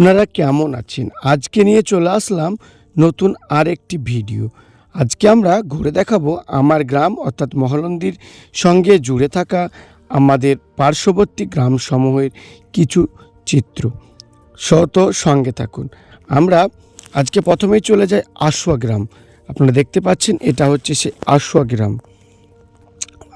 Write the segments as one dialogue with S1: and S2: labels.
S1: আপনারা কেমন আছেন? আজকে নিয়ে চলে আসলাম নতুন আর একটি ভিডিও। আজকে আমরা ঘুরে দেখাবো আমার গ্রাম, অর্থাৎ মহলন্দির সঙ্গে জুড়ে থাকা আমাদের পার্শ্ববর্তী গ্রামসমূহের কিছু চিত্র। শত সঙ্গে থাকুন। আমরা আজকে প্রথমেই চলে যাই আশুয়া গ্রাম। আপনারা দেখতে পাচ্ছেন, এটা হচ্ছে সে আশুয়া গ্রাম।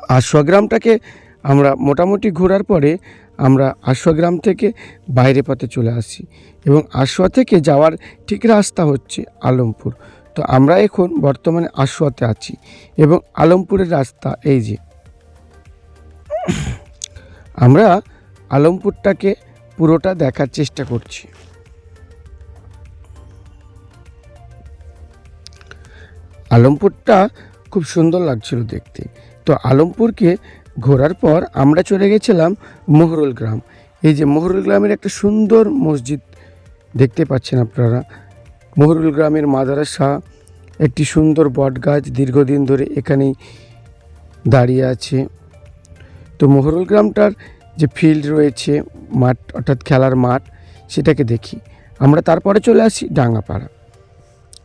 S1: আশুয়া গ্রামটাকে আমরা মোটামুটি ঘোরার পরে আমরা আশুয়া গ্রাম থেকে বাইরে পথে চলে আসি এবং আশুয়া থেকে যাওয়ার ঠিক রাস্তা হচ্ছে আলমপুর। তো আমরা এখন বর্তমানে আশুয়াতে আছি এবং আলমপুরের রাস্তা এই যে। আমরা আলমপুরটাকে পুরোটা দেখার চেষ্টা করছি। আলমপুরটা খুব সুন্দর লাগছিল দেখতে। তো আলমপুরকে ঘোরার পর আমরা চলে গেছিলাম মোহরুল গ্রাম। এই যে মোহরুল গ্রামের একটা সুন্দর মসজিদ দেখতে পাচ্ছেন আপনারা। মোহরুল গ্রামের মাদ্রাসা একটি সুন্দর বট গাছ দীর্ঘদিন ধরে এখানেই দাঁড়িয়ে আছে। তো মোহরুল গ্রামটার যে ফিল্ড রয়েছে, মাঠ, অর্থাৎ খেলার মাঠ, সেটাকে দেখি। আমরা তারপরে চলে আসি ডাঙ্গাপাড়া।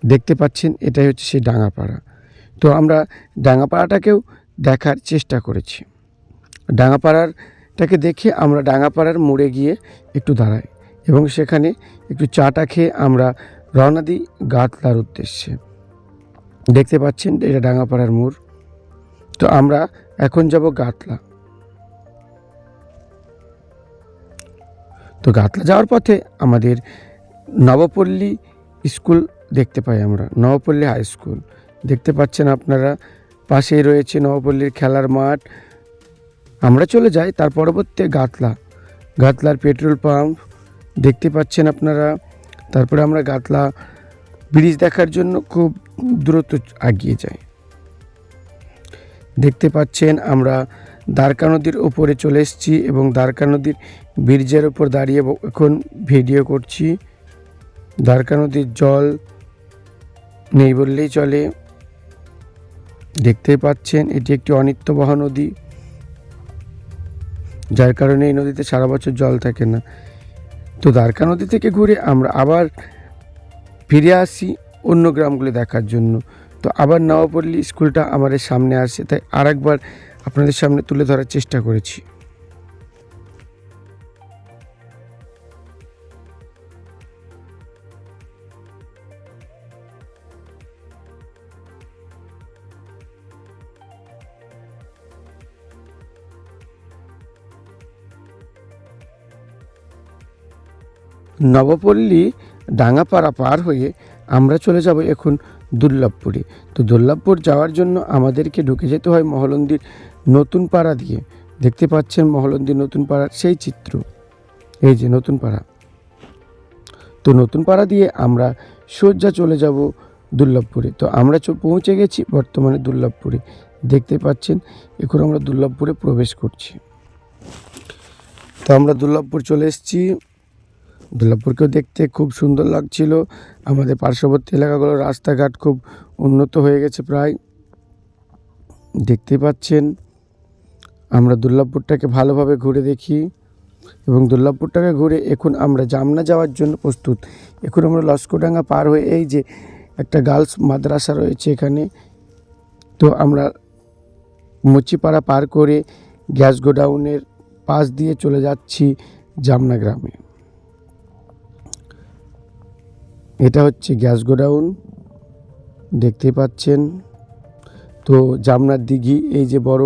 S1: দেখতে পাচ্ছেন, এটাই হচ্ছে সেই ডাঙ্গাপাড়া। তো আমরা ডাঙ্গাপাড়াটাকেও দেখার চেষ্টা করেছি। ডাঙ্গাপাড়ারটাকে দেখে আমরা ডাঙাপাড়ার মোড়ে গিয়ে একটু দাঁড়াই এবং সেখানে একটু চাটা খেয়ে আমরা রওনা দিই গাতলার উদ্দেশ্যে। দেখতে পাচ্ছেন এটা ডাঙাপাড়ার মোড়। তো আমরা এখন যাব গাতলা। তো গাতলা যাওয়ার পথে আমাদের নবপল্লী স্কুল দেখতে পাই আমরা, নবপল্লী হাই স্কুল। দেখতে পাচ্ছেন আপনারা, পাশেই রয়েছে নবপল্লীর খেলার মাঠ আমরা চলে যাই তার পরবর্তী গাতলা। গাতলার পেট্রোল পাম্প, দেখতে পাচ্ছেন আপনারা। তারপরে আমরা গাতলা ব্রিজ দেখার জন্য খুব দ্রুত এগিয়ে যাই। দেখতে পাচ্ছেন আমরা দ্বারকা নদীর ওপরে চলে এসেছি এবং দ্বারকা নদীর ব্রিজের ওপর দাঁড়িয়ে এখন ভিডিও করছি। দ্বারকা নদীর জল নেই বললেই চলে। দেখতে পাচ্ছেন এটি একটি অনিত্যবহ নদী। যার কারণে এই নদীতে সারা বছর জল থাকে না। তো দ্বারকা নদী থেকে ঘুরে আমরা আবার ফিরে আসি অন্য গ্রামগুলি দেখার জন্য। তো আবার নবপল্লী স্কুলটা আমাদের সামনে আসে, তাই আরেকবার আপনাদের সামনে তুলে ধরার চেষ্টা করেছি। নবপল্লী ডাঙ্গাপাড়া পার হয়ে আমরা চলে যাব এখন দুর্লভপুরে। তো দুর্লভপুর যাওয়ার জন্য আমাদেরকে ঢুকে যেতে হয় মহলন্দির নতুন পাড়া দিয়ে। দেখতে পাচ্ছেন মহলন্দির নতুন পাড়ার সেই চিত্র। এই যে নতুন পাড়া। তো নতুন পাড়া দিয়ে আমরা সোজা চলে যাব দুর্লভপুরে। তো আমরা পৌঁছে গেছি বর্তমানে দুর্লভপুরে। দেখতে পাচ্ছেন, এখন আমরা দুর্লভপুরে প্রবেশ করছি। তো আমরা দুর্লভপুর চলে এসেছি। দুর্লভপুরকেও দেখতে খুব সুন্দর লাগছিল। আমাদের পার্শ্ববর্তী এলাকাগুলো রাস্তাঘাট খুব উন্নত হয়ে গেছে প্রায়। দেখতে পাচ্ছেন, আমরা দুর্লভপুরটাকে ভালোভাবে ঘুরে দেখি এবং দুর্লভপুরটাকে ঘুরে এখন আমরা জামনা যাওয়ার জন্য প্রস্তুত। এখন আমরা লস্করডাঙ্গা পার হয়ে এই যে একটা গার্লস মাদ্রাসা রয়েছে এখানে, তো আমরা মুচিপাড়া পার করে গ্যাস গোডাউনের পাশ দিয়ে চলে যাচ্ছি জামনা গ্রামে। এটা হচ্ছে গ্যাস গোডাউন। দেখতে পাচ্ছেন। তো জামনার দিঘি, এই যে বড়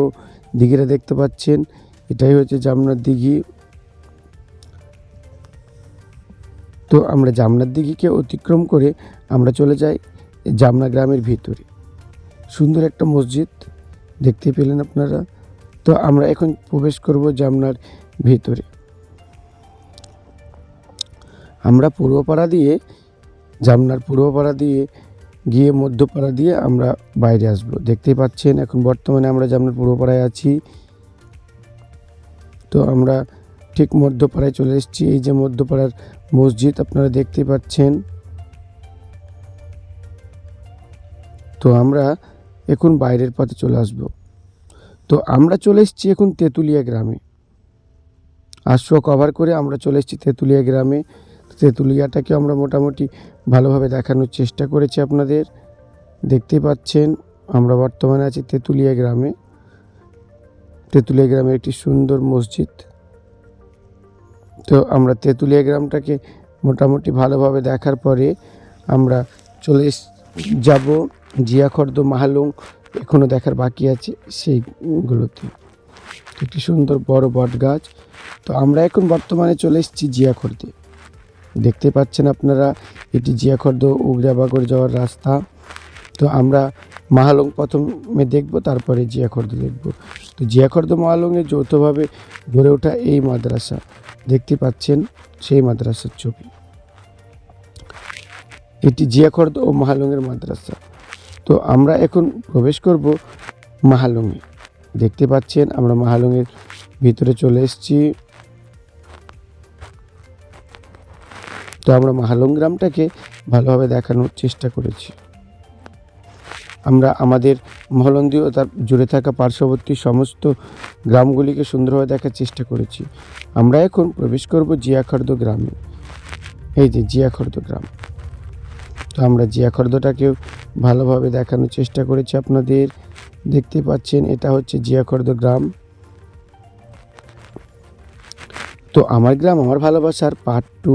S1: দিঘিটা দেখতে পাচ্ছেন, এটাই হচ্ছে জামনার দিঘি। তো আমরা জামনার দিঘিকে অতিক্রম করে আমরা চলে যাই জামনা গ্রামের ভিতরে। সুন্দর একটা মসজিদ, দেখতে পেলেন আপনারা। তো আমরা এখন প্রবেশ করব জামনার ভিতরে। আমরা পূর্বপাড়া দিয়ে জামনার পূর্বপাড়া দিয়ে গিয়ে মধ্যপাড়া দিয়ে আমরা বাইরে আসব। দেখতেই পাচ্ছেন, এখন বর্তমানে আমরা জামনার পূর্বপাড়ায় আছি। তো আমরা ঠিক মধ্যপাড়ায় চলে এসেছি। এই যে মধ্যপাড়ার মসজিদ, আপনারা দেখতে পাচ্ছেন। তো আমরা এখন বাইরের পথে চলে আসব। তো আমরা চলে এসেছি এখন তেঁতুলিয়া গ্রামে। আশ্রয় কভার করে আমরা চলে এসেছি তেঁতুলিয়া গ্রামে। তেঁতুলিয়াটাকে আমরা মোটামুটি ভালোভাবে দেখানোর চেষ্টা করেছি আপনাদের। দেখতে পাচ্ছেন, আমরা বর্তমানে আছি তেঁতুলিয়া গ্রামে। তেঁতুলিয়া গ্রামের একটি সুন্দর মসজিদ। তো আমরা তেঁতুলিয়া গ্রামটাকে মোটামুটি ভালোভাবে দেখার পরে আমরা চলে যাব জিয়াখর্দ মাহালুং। এখনও দেখার বাকি আছে সেইগুলোতে। একটি সুন্দর বড় বট গাছ তো আমরা এখন বর্তমানে চলে এসেছি জিয়াখর্দে। দেখতে পাচ্ছেন আপনারা, এটি জিয়াখর্দ উগড়াবাগড় যাওয়ার রাস্তা। তো আমরা মাহালং প্রথমে দেখব, তারপরে জিয়াখর্দ দেখব। তো জিয়াখর্দ মাহালংয়ে যৌথভাবে গড়ে ওঠা এই মাদ্রাসা, দেখতে পাচ্ছেন সেই মাদ্রাসার ছবি। এটি জিয়াখর্দ ও মাহালংয়ের মাদ্রাসা। তো আমরা এখন প্রবেশ করব মাহালংয়ে। দেখতে পাচ্ছেন, আমরা মাহালংয়ের ভিতরে চলে এসেছি। তো আমরা মাহালং গ্রামটাকে ভালোভাবে দেখানোর চেষ্টা করেছি। আমরা আমাদের মহলন্দি ও তার জুড়ে থাকা পার্শ্ববর্তী সমস্ত গ্রামগুলিকে সুন্দরভাবে দেখার চেষ্টা করেছি। আমরা এখন প্রবেশ করব জিয়াখর্দ গ্রামে। এই যে জিয়াখর্দ গ্রাম। তো আমরা জিয়াখর্দটাকেও ভালোভাবে দেখানোর চেষ্টা করেছি আপনাদের। দেখতে পাচ্ছেন, এটা হচ্ছে জিয়াখর্দ গ্রাম। তো আমার গ্রাম, আমার ভালোবাসার পার্ট টু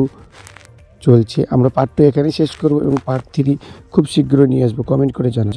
S1: চলছে। আমরা পার্ট টু এখানে শেষ করব এবং পার্ট থ্রি খুব শীঘ্রই নিয়ে আসব। কমেন্ট করে জানা